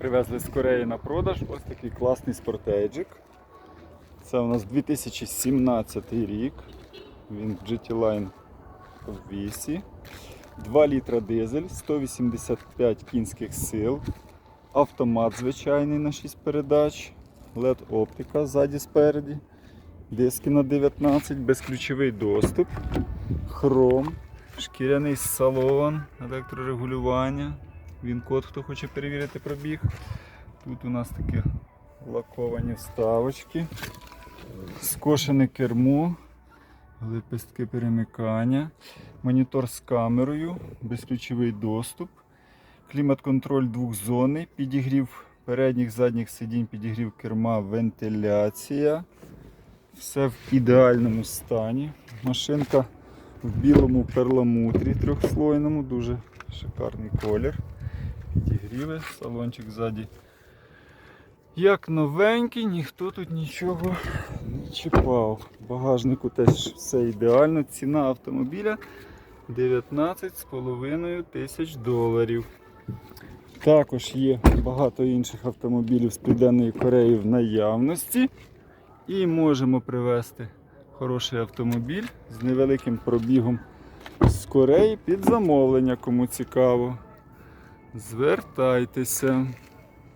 привезли з Кореї на продаж. Ось такий класний спортейджик. Це у нас 2017 рік. Він GT Line в вісі. 2 літра дизель, 185 кінських сил. Автомат звичайний на 6 передач. LED оптика ззаді спереді. Диски на 19, безключовий доступ. Хром, шкіряний салон, електрорегулювання. Він код, хто хоче перевірити пробіг. Тут у нас такі лаковані вставочки, скошене кермо, лепестки перемикання, монітор з камерою, безключовий доступ, клімат-контроль двохзонний, підігрів передніх задніх сидінь, підігрів керма, вентиляція. Все в ідеальному стані. Машинка в білому перламутрі трьохслойному, дуже шикарний колір. Підігріви, салончик ззаді. Як новенький, ніхто тут нічого не чіпав. Багажнику теж все ідеально. Ціна автомобіля 19,5 тисяч доларів. Також є багато інших автомобілів з Південної Кореї в наявності. І можемо привезти хороший автомобіль з невеликим пробігом з Кореї під замовлення, кому цікаво. Звертайтеся.